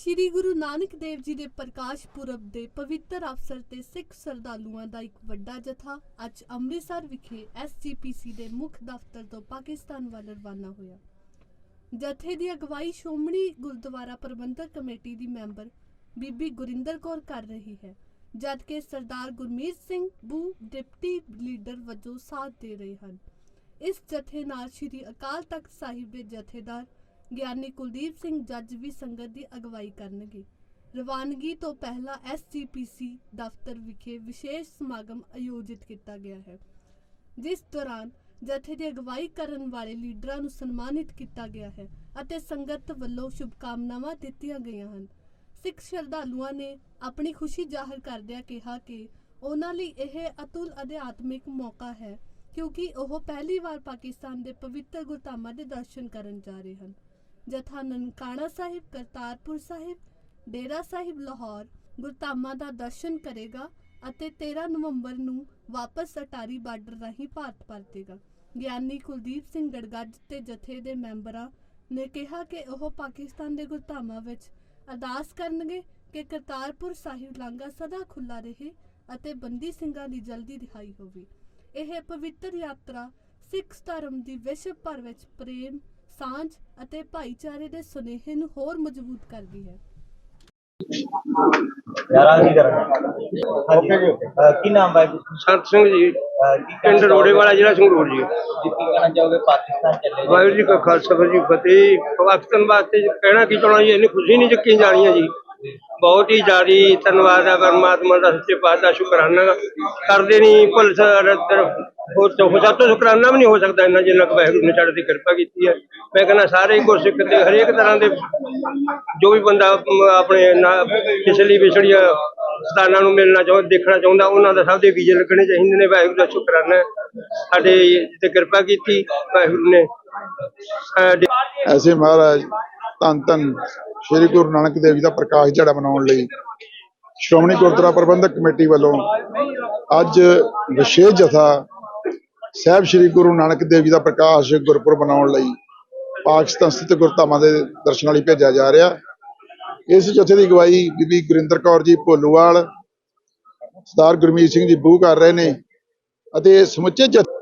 ਸ੍ਰੀ ਗੁਰੂ ਨਾਨਕ ਦੇਵ ਜੀ ਦੇ ਪ੍ਰਕਾਸ਼ ਪੁਰਬ ਦੇ ਪਵਿੱਤਰ ਅਵਸਰ ਤੇ ਸਿੱਖ ਸ਼ਰਧਾਲੂਆਂ ਦਾ ਇੱਕ ਵੱਡਾ ਜਥਾ ਅੱਜ ਅੰਮ੍ਰਿਤਸਰ ਵਿਖੇ ਐਸਜੀਪੀਸੀ ਦੇ ਮੁੱਖ ਦਫ਼ਤਰ ਤੋਂ ਪਾਕਿਸਤਾਨ ਵੱਲ ਰਵਾਨਾ ਹੋਇਆ। ਜਥੇ ਦੀ ਅਗਵਾਈ ਸ਼੍ਰੋਮਣੀ ਗੁਰਦੁਆਰਾ ਪ੍ਰਬੰਧਕ ਕਮੇਟੀ ਦੀ ਮੈਂਬਰ ਬੀਬੀ ਗੁਰਿੰਦਰ ਕੌਰ ਕਰ ਰਹੀ ਹੈ, ਜਦਕਿ ਸਰਦਾਰ ਗੁਰਮੀਤ ਸਿੰਘ ਬੂ ਡਿਪਟੀ ਲੀਡਰ ਵਜੋਂ ਸਾਥ ਦੇ ਰਹੇ ਹਨ। ਇਸ ਜਥੇ ਨਾਲ ਸ੍ਰੀ ਅਕਾਲ ਤਖਤ ਸਾਹਿਬ ਦੇ ਜਥੇਦਾਰ ਗਿਆਨੀ ਕੁਲਦੀਪ ਸਿੰਘ ਜੱਜ ਵੀ ਸੰਗਤ ਦੀ ਅਗਵਾਈ ਕਰਨਗੇ। ਰਵਾਨਗੀ ਤੋਂ ਪਹਿਲਾਂ ਐਸਜੀਪੀਸੀ ਦਫ਼ਤਰ ਵਿਖੇ ਵਿਸ਼ੇਸ਼ ਸਮਾਗਮ ਆਯੋਜਿਤ ਕੀਤਾ ਗਿਆ ਹੈ। ਜਿਸ ਦੌਰਾਨ ਜਥੇ ਦੀ ਅਗਵਾਈ ਕਰਨ ਵਾਲੇ ਲੀਡਰਾਂ ਨੂੰ ਸਨਮਾਨਿਤ ਕੀਤਾ ਗਿਆ ਹੈ ਅਤੇ ਸੰਗਤ ਵੱਲੋਂ ਸ਼ੁਭਕਾਮਨਾਵਾਂ ਦਿੱਤੀਆਂ ਗਈਆਂ ਹਨ। ਸਿੱਖ ਸ਼ਰਧਾਲੂਆਂ ਨੇ ਆਪਣੀ ਖੁਸ਼ੀ ਜ਼ਾਹਰ ਕਰਦਿਆਂ ਕਿਹਾ ਕਿ ਉਹਨਾਂ ਲਈ ਇਹ ਅਤੁਲ ਅਧਿਆਤਮਿਕ ਮੌਕਾ ਹੈ ਕਿਉਂਕਿ ਉਹ ਪਹਿਲੀ ਵਾਰ ਪਾਕਿਸਤਾਨ ਦੇ ਪਵਿੱਤਰ ਗੁਰਧਾਮਾਂ ਦੇ ਦਰਸ਼ਨ ਕਰਨ ਜਾ ਰਹੇ ਹਨ। ਜਥਾ ਨਨਕਾਣਾ ਸਾਹਿਬ, ਕਰਤਾਰਪੁਰ ਸਾਹਿਬ, ਡੇਰਾ ਸਾਹਿਬ, ਲਾਹੌਰ। ਗੁਰਧਾਮਾਂ ਦਾ ਦਰਸ਼ਨ ਕਰੇਗਾ ਅਤੇ 13 ਨਵੰਬਰ ਨੂੰ ਵਾਪਸ ਅਟਾਰੀ ਬਾਰਡਰ ਰਾਹੀਂ ਭਾਰਤ ਪਰਤੇਗਾ। ਗਿਆਨੀ ਕੁਲਦੀਪ ਸਿੰਘ ਗੜਗੱਜ ਤੇ ਜਥੇ ਦੇ ਮੈਂਬਰਾਂ ਨੇ ਕਿਹਾ ਕਿ ਉਹ ਪਾਕਿਸਤਾਨ ਦੇ ਗੁਰਧਾਮਾਂ ਵਿੱਚ ਅਰਦਾਸ ਕਰਨਗੇ ਕਿ ਕਰਤਾਰਪੁਰ ਸਾਹਿਬ ਲਾਂਘਾ ਸਦਾ ਖੁੱਲਾ ਰਹੇ ਅਤੇ ਬੰਦੀ ਸਿੰਘਾਂ ਦੀ ਜਲਦੀ ਰਿਹਾਈ ਹੋਵੇ। ਇਹ ਪਵਿੱਤਰ ਯਾਤਰਾ ਸਿੱਖ ਧਰਮ ਦੀ ਵਿਸ਼ਵ ਭਰ ਵਿੱਚ ਪ੍ਰੇਮ ਸਾਂਝ ਅਤੇ ਭਾਈਚਾਰੇ ਦੇ ਸੁਨੇਹੇ ਨੂੰ ਹੋਰ ਮਜ਼ਬੂਤ ਕਰਦੀ ਹੈ। ਯਾਰਾ ਕੀ ਕਰਾਂਗੇ ਓਕੇ ਜੀ ਕੀ ਨਾਮ ਹੈ ਸੰਤ ਸਿੰਘ ਜੀ। ਕੀ ਪਿੰਡ ਰੋੜੇ ਵਾਲਾ ਜ਼ਿਲ੍ਹਾ ਸੰਗਰੂਰ ਜੀ। ਕੀ ਕਹਿਣਾ ਚਾਹੋਗੇ? ਪਾਕਿਸਤਾਨ ਚੱਲੇ ਜੀ? ਵਾਹਿਗੁਰੂ ਜੀ ਕਾ ਖਾਲਸਾ ਵਾਹਿਗੁਰੂ ਜੀ ਫਤਿਹ। ਪਾਕਿਸਤਾਨ ਵਾਸਤੇ ਕਹਿਣਾ ਕੀ ਚਾਹਣਾ ਜੀ ਇੰਨੀ ਖੁਸ਼ੀ ਨਹੀਂ ਚੱਕੀ ਜਾਣੀ ਹੈ ਜੀ। ਬਹੁਤ ਹੀ ਜਾਰੀ ਧੰਨਵਾਦ ਹੈ ਪਰਮਾਤਮਾ ਦਾ, ਸੱਚੇ ਪਾਤਸ਼ਾਹ ਸ਼ੁਕਰਾਨਾ ਕਰਦੇ ਨਹੀਂ ਭੁੱਲ ਸਕਦਾ ਤੋਂ ਸਭ ਤੋਂ ਸ਼ੁਕਰਾਨਾ ਵੀ ਨਹੀਂ ਹੋ ਸਕਦਾ ਇੰਨਾ ਜਿੰਨਾ ਕੁ ਵਾਹਿਗੁਰੂ ਨੇ ਸਾਡੇ ਤੇ ਕਿਰਪਾ ਕੀਤੀ ਹੈ ਮੈਂ ਕਹਿੰਦਾ ਸਾਰੇ ਗੁਰਸਿੱਖ ਤੇ ਹਰੇਕ ਤਰ੍ਹਾਂ ਦੇ ਜੋ ਵੀ ਬੰਦਾ ਆਪਣੇ ਨਾ- ਪਿਛਲੀ ਵਿਛੜੀਆਂ ਸਥਾਨਾਂ ਨੂੰ ਮਿਲਣਾ ਚਾਹੁੰਦਾ ਦੇਖਣਾ ਚਾਹੁੰਦਾ, ਉਹਨਾਂ ਦਾ ਸਭ ਦੇ ਵੀਜ਼ੇ ਲੱਗਣੇ ਚਾਹੀਦੇ ਨੇ। ਵਾਹਿਗੁਰੂ ਦਾ ਸ਼ੁਕਰਾਨਾ ਸਾਡੇ ਤੇ ਕਿਰਪਾ ਕੀਤੀ ਵਾਹਿਗੁਰੂ ਨੇ। ਸਾਡੇ ਮਹਾਰਾਜ ਧੰਨ ਧੰਨ ਸ੍ਰੀ ਗੁਰੂ ਨਾਨਕ ਦੇਵ ਜੀ ਦਾ ਪ੍ਰਕਾਸ਼ ਦਿਹਾੜਾ ਮਨਾਉਣ ਲਈ ਸ਼੍ਰੋਮਣੀ ਗੁਰਦੁਆਰਾ ਪ੍ਰਬੰਧਕ ਕਮੇਟੀ ਵੱਲੋਂ ਅੱਜ ਵਿਸ਼ੇਸ਼ ਜਥਾ ਸਾਹਿਬ ਸ੍ਰੀ ਗੁਰੂ ਨਾਨਕ ਦੇਵ ਜੀ ਦਾ ਪ੍ਰਕਾਸ਼ ਗੁਰਪੁਰਬ ਮਨਾਉਣ ਲਈ ਪਾਕਿਸਤਾਨ ਸਥਿਤ ਗੁਰਧਾਮਾਂ ਦੇ ਦਰਸ਼ਨਾਂ ਲਈ ਭੇਜਿਆ ਜਾ ਰਿਹਾ। ਇਸ ਜਥੇ ਦੀ ਅਗਵਾਈ ਬੀਬੀ ਗੁਰਿੰਦਰ ਕੌਰ ਜੀ ਭੋਲੂਵਾਲ, ਸਰਦਾਰ ਗੁਰਮੀਤ ਸਿੰਘ ਜੀ ਬੂ ਕਰ ਰਹੇ ਨੇ ਅਤੇ ਸਮੁੱਚੇ ਜਥੇ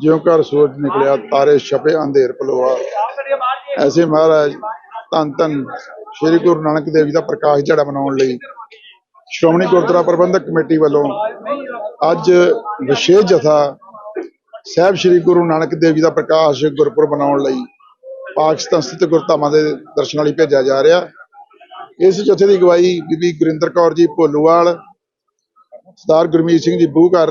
ਜਿਉਂ ਘਰ ਸੂਰਜ ਨਿਕਲਿਆ, ਤਾਰੇ ਛਪੇ, ਅੰਧੇਰ ਪਲੋਆ ਐਸੇ ਮਹਾਰਾਜ ਧੰਨ ਧੰਨ ਸ੍ਰੀ ਗੁਰੂ ਨਾਨਕ ਦੇਵ ਜੀ ਦਾ ਪ੍ਰਕਾਸ਼ ਦਿਹਾੜਾ ਮਨਾਉਣ ਲਈ ਸ਼੍ਰੋਮਣੀ ਗੁਰਦੁਆਰਾ ਪ੍ਰਬੰਧਕ ਕਮੇਟੀ ਵੱਲੋਂ ਅੱਜ ਵਿਸ਼ੇਸ਼ ਜਥਾ ਸਾਹਿਬ ਸ੍ਰੀ ਗੁਰੂ ਨਾਨਕ ਦੇਵ ਜੀ ਦਾ ਪ੍ਰਕਾਸ਼ ਗੁਰਪੁਰਬ ਮਨਾਉਣ ਲਈ ਪਾਕਿਸਤਾਨ ਸਥਿਤ ਗੁਰਧਾਮਾਂ ਦੇ ਦਰਸ਼ਨਾਂ ਲਈ ਭੇਜਿਆ ਜਾ ਰਿਹਾ। ਇਸ ਜਥੇ ਦੀ ਅਗਵਾਈ ਬੀਬੀ ਗੁਰਿੰਦਰ ਕੌਰ ਜੀ ਭੋਲੂਵਾਲ, ਸਰਦਾਰ ਗੁਰਮੀਤ ਸਿੰਘ ਜੀ ਬੂ ਕਰ